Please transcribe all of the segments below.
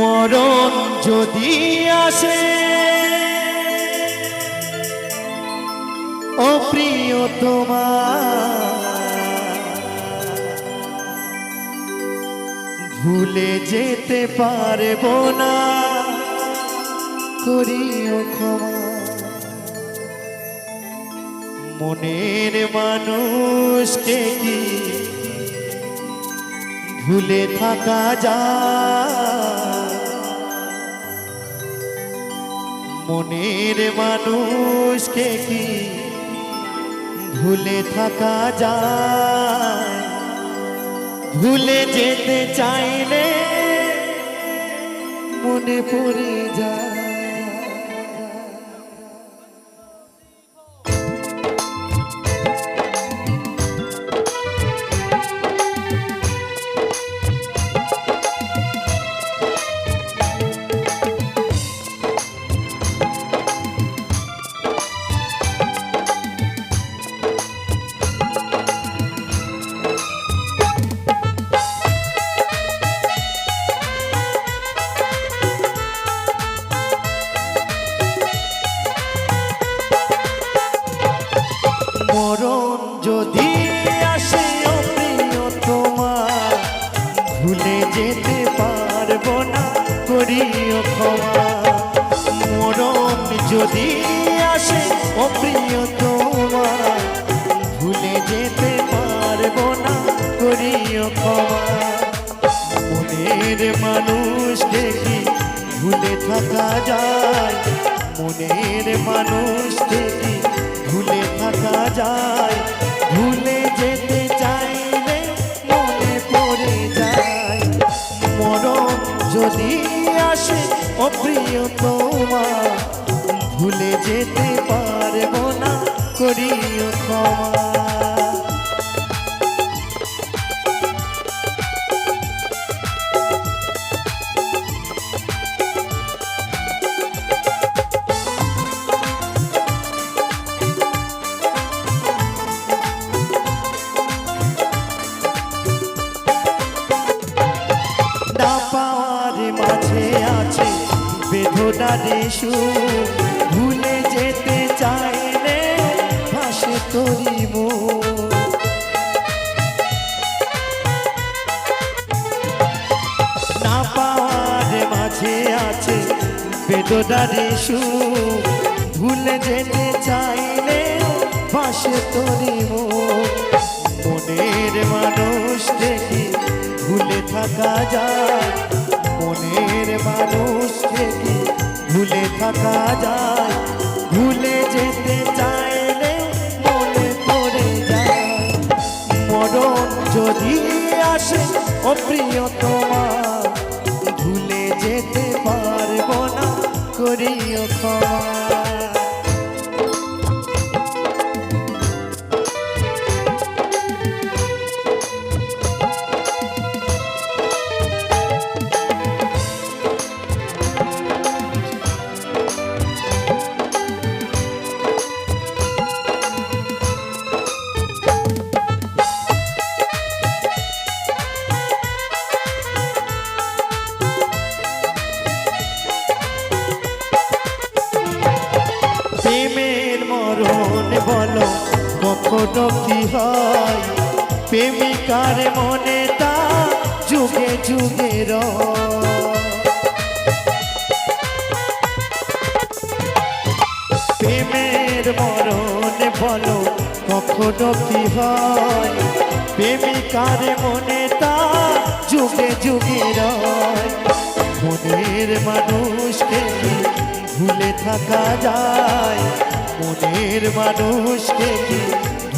মরণ যদি আসে। ও প্রিয় তোমার, ভুলে যেতে পারব না। করিও ক্ষমা। মনের মানুষকে কি ভুলে থাকা যায়? মনের মানুষকে কি ভুলে থাকা যায়? ভুলে যেতে চাইলে মনে পড়ে যায়। যদি আসে ও প্রিয় তোমার। ভুলে যেতে পারব না, করিও ক্ষমা। মরণ যদি আসে ও প্রিয় তোমার যেতে পারব না, করিও ক্ষমা। মনের মানুষকে কি ভুলে থাকা যায়। মনের মানুষকে কি ভুলে থাকা যায়। ভুলে যেতে চাইলে মনে যায়। যদি আসে অপ্রিয় ভুলে যেতে পারব না করিও ক্ষমা না পাওয়ার মাঝে আছে বেদনারে সুর ভুলে যেতে চাইলে ভাসে তরি মন। না পাওয়ার মাঝে আছে বেদনারে সুর ভুলে যেতে চাইলে ভাসে তরি মন। মনের মানুষ দেখি থাকা যায়। মনের মানুষ দেখি ভুলে থাকা যায়। ভুলে যেতে চাইলে মনে পড়ে যায়। মরণ যদি আসে অপ্রিয় তোমার, ভুলে যেতে পারব না, করিও ক্ষমা। কখনো কি হয়? প্রেমিকার মনে তা যুগে যুগে। প্রেমের মরণ বলো, কখনো কি হয়? প্রেমিকার মনে তা যুগে যুগে রয়। মনের মানুষকে ভুলে থাকা যায়? মনের মানুষকে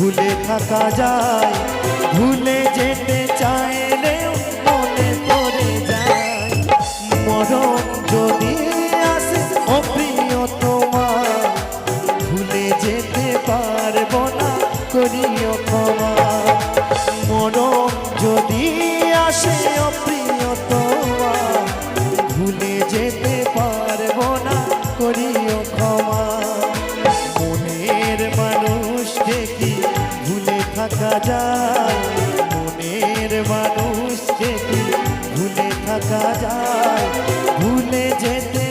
ভুলে থাকা যায়, ভুলে যেতে চাইলে মনে পড়ে যায়। মরণ যদি আসে, অপ্রিয় তোমার, ভুলে যেতে পারব না, করিও থাকা যায়। ভুলে যেতে